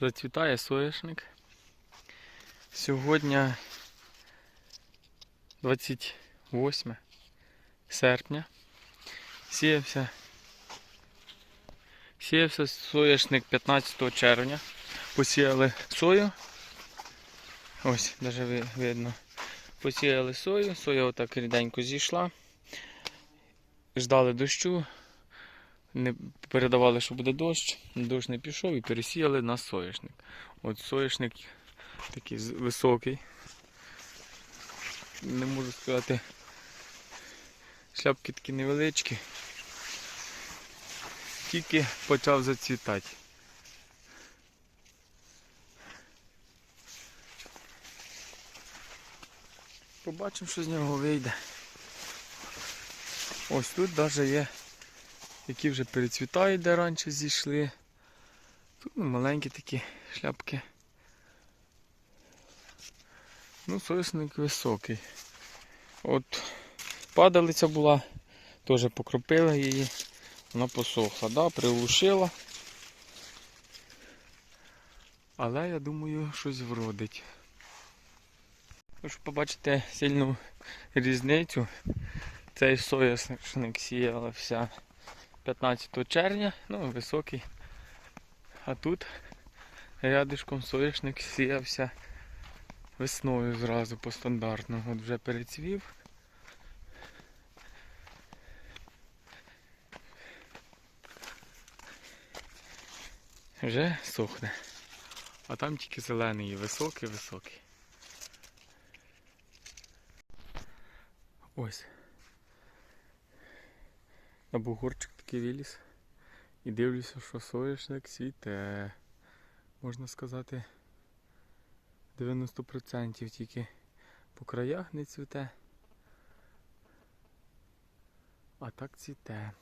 Зацвітає соняшник. Сьогодні 28 серпня. Сіявся. Сіявся соняшник 15 червня. Посіяли сою. Ось, навіть видно. Посіяли сою, соя отак ріденько зійшла. Ждали дощу. Не передавали, що буде дощ. Дощ не пішов і пересіяли на соняшник. От соняшник такий високий. Не можу сказати. Шляпки такі невеличкі. Тільки почав зацвітати. Побачимо, що з нього вийде. Ось тут навіть є, які вже перецвітають, де раніше зійшли. Тут ну, маленькі такі шляпки. Ну, союзник високий. От падалиця була, теж покропила її, вона посохла, да, приглушила. Але я думаю, щось вродить. Щоб побачити сильну різницю, цей соняшник сіяла вся 15 червня, ну високий. А тут рядишком соняшник сіявся весною зразу по стандартному. От вже перецвів. Вже сохне. А там тільки зелений, і високий, високий. Ось. На бугорчик такий виліз. І дивлюся, що соняшник цвіте. Можна сказати 90% тільки по краях не цвіте. А так цвіте.